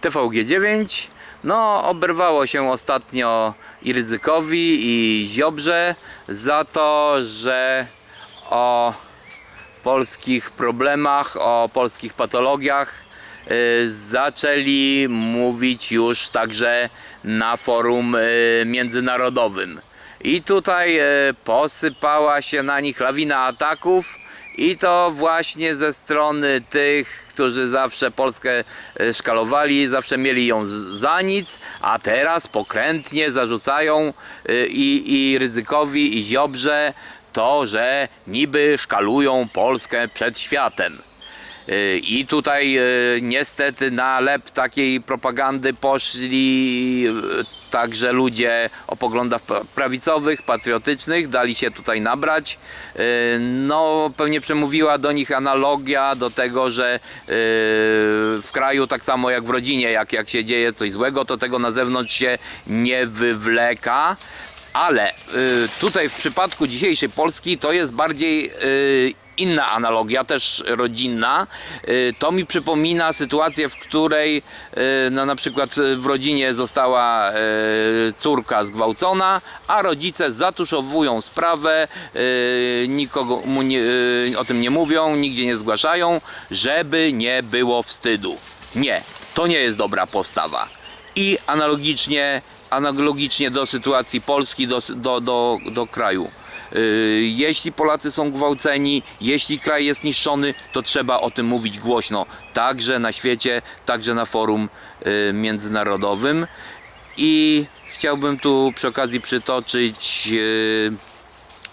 TVG9. No, oberwało się ostatnio i Rydzykowi, i Ziobrze za to, że o polskich problemach, o polskich patologiach y, zaczęli mówić już także na forum y, międzynarodowym. I tutaj y, posypała się na nich lawina ataków i to właśnie ze strony tych, którzy zawsze Polskę y, szkalowali, zawsze mieli ją za nic, a teraz pokrętnie zarzucają y, i, i Ryzykowi i Ziobrze to, że niby szkalują Polskę przed światem. I tutaj y, niestety na lep takiej propagandy poszli y, także ludzie o poglądach pra- prawicowych, patriotycznych, dali się tutaj nabrać. Y, No, pewnie przemówiła do nich analogia do tego, że w kraju tak samo jak w rodzinie, jak, jak się dzieje coś złego, to tego na zewnątrz się nie wywleka. Ale tutaj w przypadku dzisiejszej Polski to jest bardziej inna analogia, też rodzinna. Y, to mi przypomina sytuację, w której y, no, na przykład y, w rodzinie została córka zgwałcona, a rodzice zatuszowują sprawę, nikogo nie, o tym nie mówią, nigdzie nie zgłaszają, żeby nie było wstydu. Nie, to nie jest dobra postawa. I analogicznie, analogicznie do sytuacji Polski, do, do, do, do kraju. Yy, Jeśli Polacy są gwałceni, jeśli kraj jest niszczony, to trzeba o tym mówić głośno. Także na świecie, także na forum yy, międzynarodowym. I chciałbym tu przy okazji przytoczyć yy,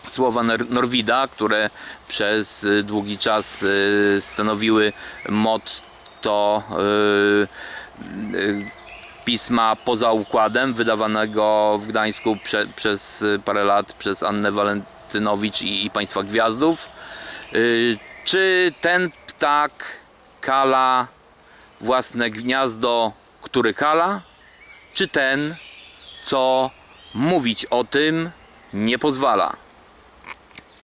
słowa Nor- Norwida, które przez y, długi czas y, stanowiły motto y, y, pisma poza układem, wydawanego w Gdańsku prze, przez parę lat przez Annę Walentynowicz i, i Państwa Gwiazdów. Y, Czy ten ptak kala własne gniazdo, który kala? Czy ten, co mówić o tym nie pozwala?